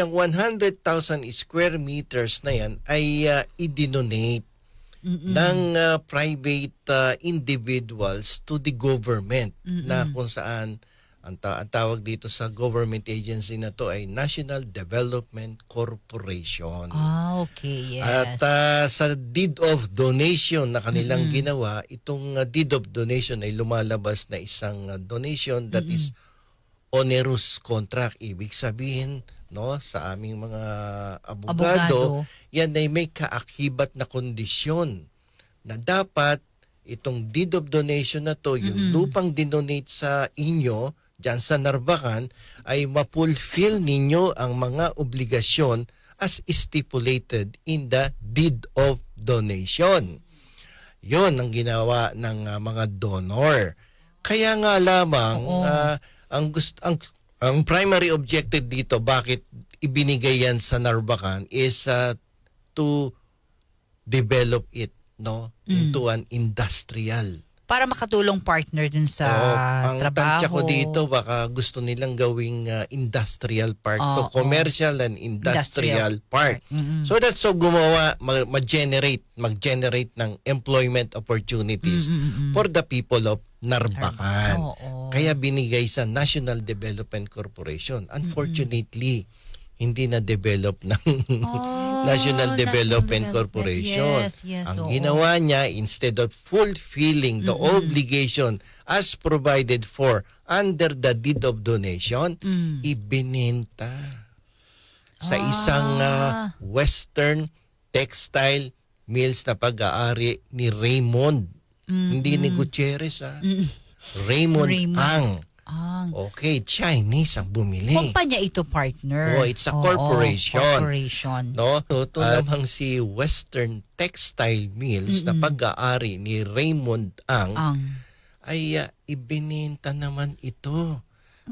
yung 100,000 square meters na yan ay uh, i-donate ng uh, private uh, individuals to the government na kung saan ang, ta- ang tawag dito sa government agency na to ay National Development Corporation. Ah, okay, yes. At uh, sa deed of donation na kanilang ginawa, itong uh, deed of donation ay lumalabas na isang uh, donation that is onerous contract. Ibig sabihin, no, sa aming mga abogado, Abogado. yan ay may kaakibat na kondisyon na dapat itong deed of donation na to, yung lupang dinonate sa inyo, dyan sa Narvacan, ay mapulfill ninyo ang mga obligasyon as stipulated in the deed of donation. Yon ang ginawa ng ah, mga donor. Kaya nga lamang Oo. ah, ang gusto ang ang primary objective dito bakit ibinigay yan sa Narvacan is ah, to develop it no into an industrial. Para makatulong partner dun sa Oo, ang trabaho. tansya ko dito baka gusto nilang gawing ah, industrial park to Oo. commercial and industrial, Industrial park. park. Mm-mm. So that's so gumawa ma- mag-generate mag-generate ng employment opportunities Mm-mm-mm. for the people of Narbacan. Oo. Kaya binigay sa National Development Corporation. Unfortunately, hindi na develop ng Oh, National Development. Corporation. Yes, yes, Ang oo. ginawa niya instead of fulfilling the obligation as provided for under the deed of donation, Mm. ibinenta sa isang ah, western textile mills na pag-aari ni Raymond. Hindi ni Gutierrez ah. Raymond, Raymond. Ang. Ang Okay, Chinese ang bumili. kumpanya ito partner. Oh, it's a Oo, corporation. corporation. No? Ito namang si Western Textile Mills na pag-aari ni Raymond Ang Ang ay ah, ibinenta naman ito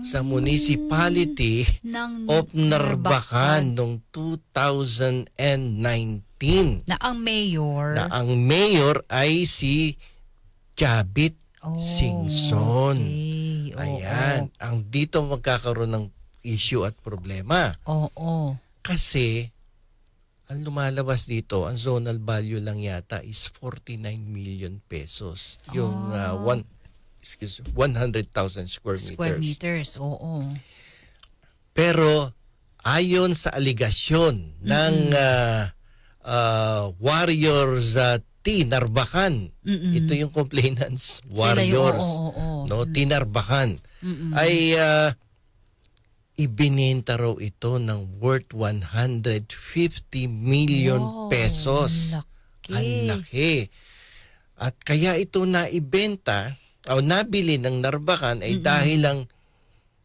sa municipality ng of Narvacan noong 2019 na ang mayor na ang mayor ay si Chabit Oh, Singson. okay. Ayan, ang dito magkakaroon ng issue at problema. Oo. oo. Kasi, ang lumalabas dito, ang zonal value lang yata is 49 million pesos. Yung uh, one, excuse, 100,000 square meters. Square meters. Oo. Pero, ayon sa aligasyon ng uh, uh, Warriors uh, T. Narbacan, ito yung complainants, Warriors, oo, oo, oo. no, T. Narbacan, ay uh, ibinenta raw ito ng worth 150 million Wow, pesos. laki. Ang laki. At kaya ito naibenta o nabili ng Narbacan ay dahil lang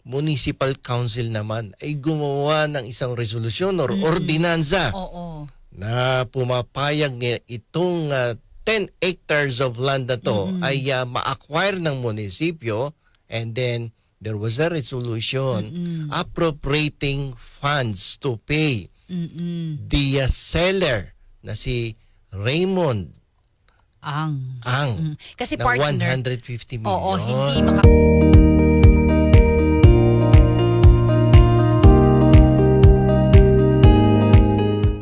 municipal council naman ay gumawa ng isang resolusyon or ordinansa Oo. Na pumapayag ni itong ah, 10 hectares of land na to ay ah, ma-acquire ng munisipyo and then there was a resolution appropriating funds to pay Mm-mm. the ah, seller na si Raymond Ang. Ang Mm. Kasi partner. 150 million. Oo, hindi maka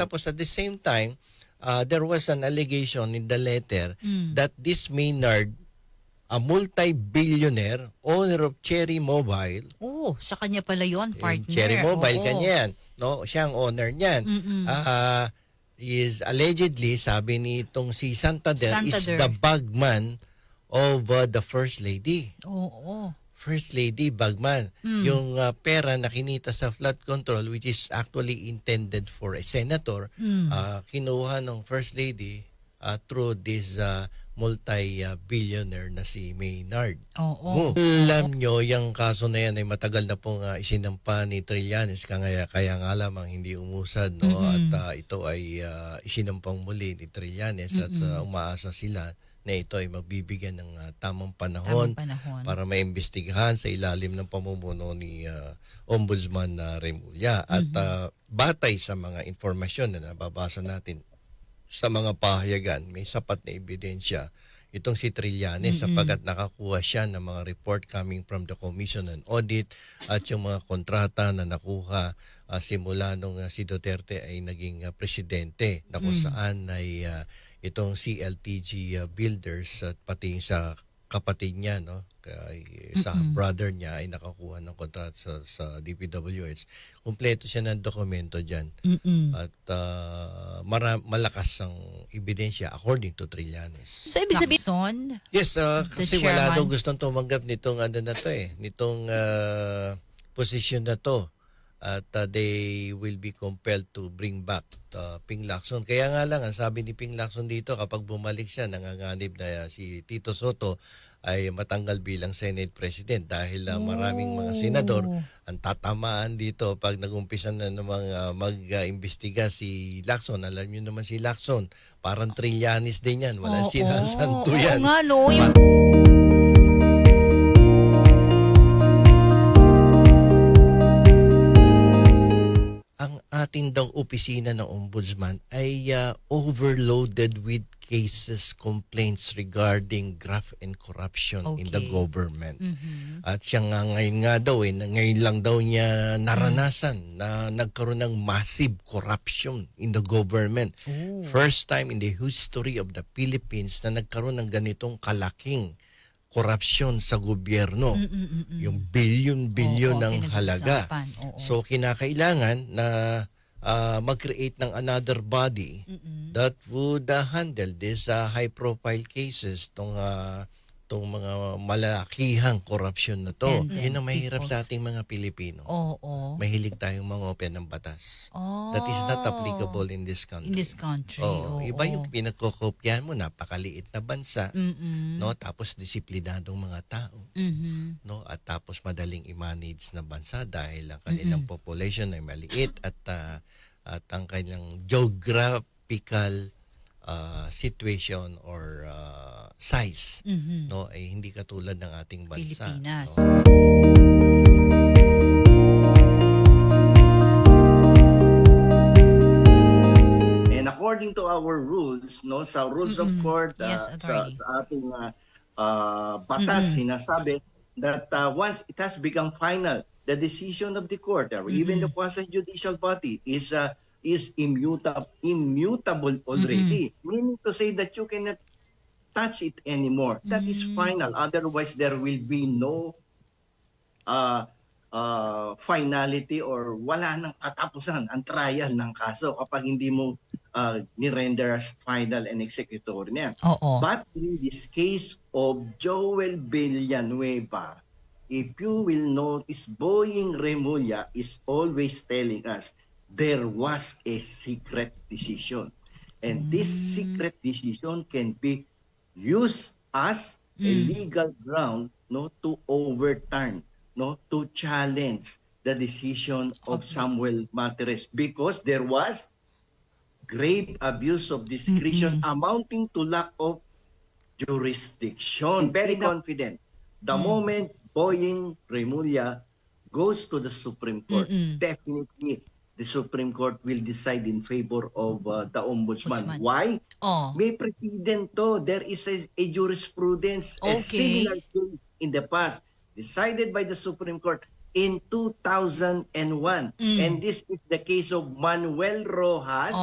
Tapos at the same time, uh, there was an allegation in the letter Mm. that this Maynard, a multi-billionaire owner of Cherry Mobile, Oh, sa kanya pala 'yon, partner. Cherry Mobile, Oo. kanya yan. No? Siya ang owner niyan. Mm-mm. Ah, is allegedly, sabi ni itong si Santander, is Santander. the bagman of uh, the First Lady. Oo. First Lady Bagman, Mm. yung uh, pera na kinita sa flood control which is actually intended for a senator, Mm. uh, kinuha ng First Lady uh, through this uh, multi-billionaire na si Maynard. Oo. Oh. Alam nyo, yung kaso na yan ay matagal na pong uh, isinampa ni Trillanes kaya, kaya nga lamang hindi umusad no at uh, ito ay uh, isinampang muli ni Trillanes at uh, umaasa sila na ito ay magbibigyan ng uh, tamang panahon, Tamang panahon. para maimbestigahan sa ilalim ng pamumuno ni uh, Ombudsman na Remulla at uh, batay sa mga informasyon na nababasa natin sa mga pahayagan, may sapat na ebidensya itong si Trillanes sapagkat nakakuha siya ng mga report coming from the Commission on Audit at yung mga kontrata na nakuha ah, simula nung ah, si Duterte ay naging ah, presidente. Na kung saan ay ah, itong CLTG ah, Builders at pati sa kapatid niya no kay, sa brother niya ay nakakuha ng kontrata sa, sa DPWH kumpleto siya ng dokumento diyan Mm-mm. at ah, mara- malakas ang ebidensya according to Trillanes. So, ibig sabihin, Yes, The kasi wala daw gustong tumanggap nitong ano na to eh, nitong ah, position na to. At ah, they will be compelled to bring back uh, Ping Lacson. Kaya nga lang, ang sabi ni Ping Lacson dito, kapag bumalik siya, nanganganib na ah, si Tito Soto ay matanggal bilang Senate President dahil ah, maraming mga senador Oh. ang tatamaan dito pag nagumpisa na namang ah, mag-imbestiga si Lacson. Alam niyo naman si Lacson, parang Trillanes din yan. Walang Oo, sinasanto oo yan. nga, no. Yung, ang ating daw opisina ng ombudsman ay ah, overloaded with cases, complaints regarding graft and corruption in the Okay. government. Mhm. At siya nga ngayon nga daw eh, ngayon lang daw niya naranasan na nagkaroon ng massive corruption in the government. Oh. First time in the history of the Philippines na nagkaroon ng ganitong kalaking korupsyon sa gobyerno. Mm-mm-mm. Yung billion-billion ng halaga. Oo. So kinakailangan na ah, mag-create ng another body Mm-mm. that would ah, handle these ah, high profile cases tong ah, tong mga malakihang corruption na to. And Yun ang mahirap sa ating mga Pilipino. Oo. Mahilig tayong mangopen ng batas. Oh. That is not applicable in this country. In this country. Oh, oo. iba yung pinagkokopyahan mo, napakaliit na bansa, Mm-mm. no? Tapos disiplinadong mga tao Mhm. no at tapos madaling i-manage na bansa dahil ang kanilang population ay maliit at ah, at ang kanilang geographical ah, situation or ah, size Mhm. no ay hindi katulad ng ating bansa Pilipinas. no? And according to our rules, no, sa rules of Mm-mm. court, uh, Yes, sa, sa ating uh, uh, batas, sinasabi that uh, once it has become final, the decision of the court or even the quasi-judicial body is uh, is immutable, immutable already. Meaning to say that you cannot touch it anymore. That is final. Otherwise, there will be no uh, uh, finality or wala nang katapusan ang trial ng kaso kapag hindi mo uh, ni-render as final and executory na yan. Oo. But in this case of Joel Villanueva, if you will notice, Boying Remulla is always telling us there was a secret decision. And this secret decision can be used as a legal ground no to overturn no to challenge the decision of Samuel Martires. Because there was grave abuse of discretion amounting to lack of jurisdiction. Very confident. The moment Boying Remulla goes to the Supreme Court, definitely the Supreme Court will decide in favor of uh, the Ombudsman. Ombudsman. Why? Oh. May precedent to. There is a, a jurisprudence, a Okay. similar case in the past, decided by the Supreme Court in 2001. Mm. And this is the case of Manuel Rojas.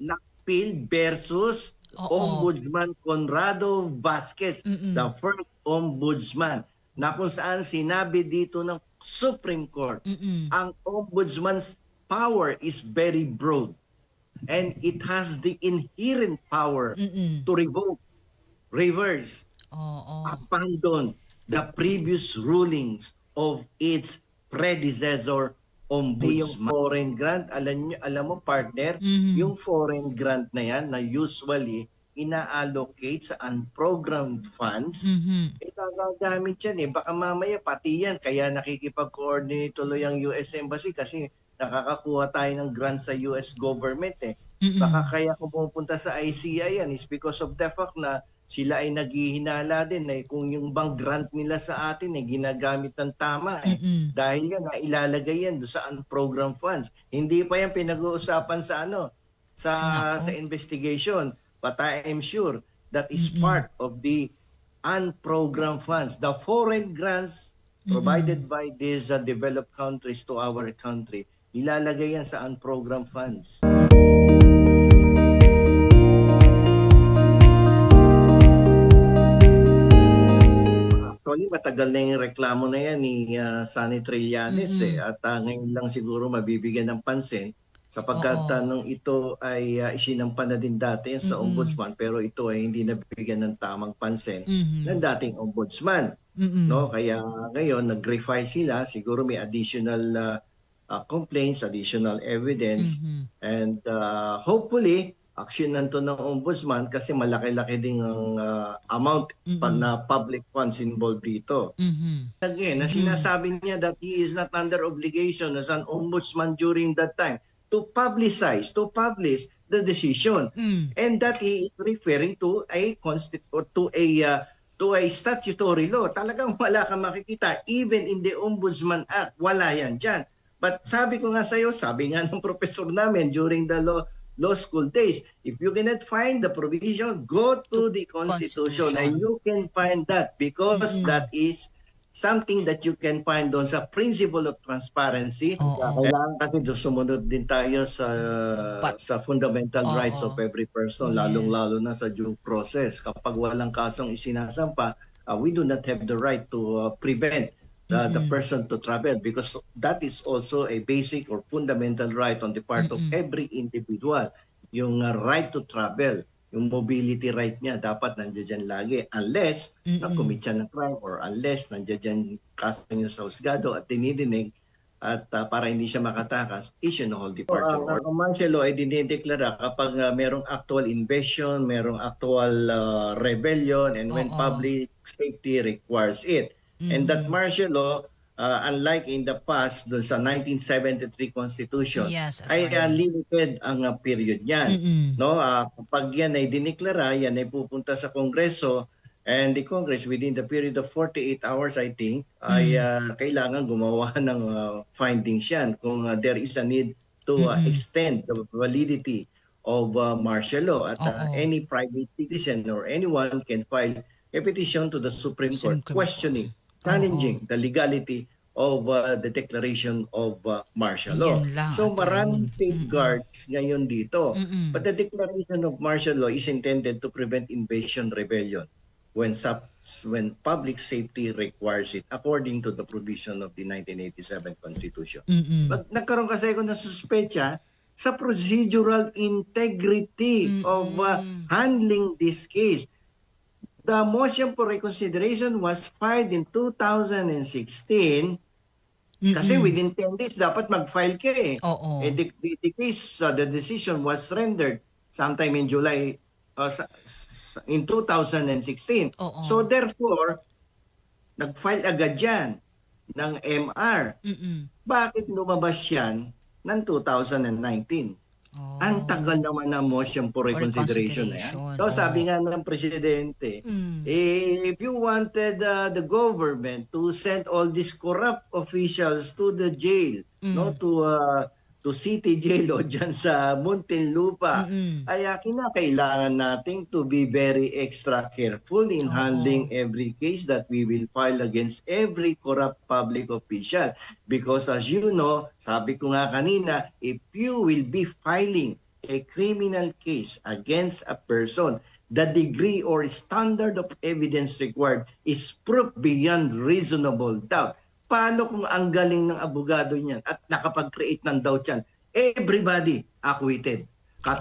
Nakpil versus Oo. Ombudsman Conrado Vasquez, Mm-mm. the first ombudsman, na kung saan sinabi dito ng Supreme Court, Mm-mm. ang ombudsman's power is very broad and it has the inherent power Mm-mm. to revoke, reverse, Oo. abandon the previous rulings of its predecessor ombudsman. Yung foreign grant, alam nyo, alam mo partner, Mhm. yung foreign grant na yan na usually ina-allocate sa unprogrammed funds, Mhm. eh, nagagamit yan eh. Baka mamaya pati yan. Kaya nakikipag-coordinate tuloy ang US Embassy kasi nakakakuha tayo ng grant sa US government eh. Mm-mm. Baka kaya pumupunta sa ICI yan is because of the fact na sila ay naghihinala din eh kung yung bang grant nila sa atin eh ginagamit ng tama eh. Mm-mm. Dahil yan, ilalagay yan doon sa unprogrammed funds. Hindi pa yan pinag-uusapan sa ano, sa Nako. sa investigation. But I am sure that is part of the unprogrammed funds. The foreign grants provided by these uh, developed countries to our country, nilalagay yan sa unprogrammed funds. Actually, matagal na yung reklamo na yan ni uh, Sunny Trillanes eh. At uh, ngayon lang siguro mabibigyan ng pansin sapagkat Oo. uh, nung ito ay uh, isinampan na din dati sa ombudsman pero ito ay hindi nabigyan ng tamang pansin Mhm. ng dating ombudsman. Mm-mm. No? Kaya ngayon, nag-refile sila. Siguro may additional uh, uh, complaints, additional evidence. Mhm. And uh, hopefully, aksyonan to ng ombudsman kasi malaki-laki din ang uh, amount pa na public funds involved dito. Mhm. Again, na sinasabi niya that he is not under obligation as an ombudsman during that time to publicize, to publish the decision. Mm. And that he is referring to a constit- or to a uh, to a statutory law. Talagang wala kang makikita even in the Ombudsman Act. Wala yan dyan. But sabi ko nga sa iyo, sabi nga ng professor namin during the law law school days, if you cannot find the provision, go to the Constitution, Constitution. and you can find that because that is something that you can find doon sa principle of transparency. Oo. Kailangan kasi doon sumunod din tayo sa Pa- sa fundamental Oo. rights of every person, Yes. lalong-lalo na sa due process. Kapag walang kasong isinasampa, uh, we do not have the right to uh, prevent the, the person to travel because that is also a basic or fundamental right on the part of every individual. Yung uh, right to travel, yung mobility right niya dapat nandiyan dyan lagi unless na-commit siya ng crime or unless nandiyan dyan kaso niya sa husgado at dinidinig at uh, para hindi siya makatakas, issue ng whole departure order. Ang martial law ay dinideklara kapag uh, merong actual invasion, merong actual uh, rebellion, and when Oo. public safety requires it. And that martial law, uh, unlike in the past, dun sa 1973 Constitution, Yes, ay uh, limited ang uh, period niyan. Mm-mm. No, ah, kapag yan ay diniklara, yan ay pupunta sa Kongreso and the Congress within the period of 48 hours I think ay ah, kailangan gumawa ng ah, findings yan kung ah, there is a need to ah, extend the validity of ah, martial law at Oo. any private citizen or anyone can file a petition to the Supreme Court. questioning, challenging the legality of ah, the declaration of ah, martial law. So maraming safeguards ngayon dito. Mm-mm. But the declaration of martial law is intended to prevent invasion rebellion when sub, when public safety requires it according to the provision of the 1987 Constitution. Mm-mm. But nagkaroon kasi ako ng suspecha sa procedural integrity of uh, handling this case. The motion for reconsideration was filed in 2016 kasi within 10 days dapat mag-file ka eh. Oo. Eh, the, the, the case, uh, the decision was rendered sometime in July, uh, sa- sa- in 2016. Oo. So therefore, nag-file agad yan ng MR. Mm-mm. Bakit lumabas yan ng 2019? Oh. Ang tagal naman ng motion for reconsideration na yan. So sabi oo. nga ng presidente, Mm. eh, if you wanted uh, the government to send all these corrupt officials to the jail, no to uh, to city jail o dyan sa Muntinlupa, Mm-mm. ay uh, kinakailangan nating to be very extra careful in Oo. handling every case that we will file against every corrupt public official. Because as you know, sabi ko nga kanina, if you will be filing a criminal case against a person, the degree or standard of evidence required is proof beyond reasonable doubt. Paano kung ang galing ng abogado niyan at nakapag-create ng doubt yan? Everybody acquitted. Kat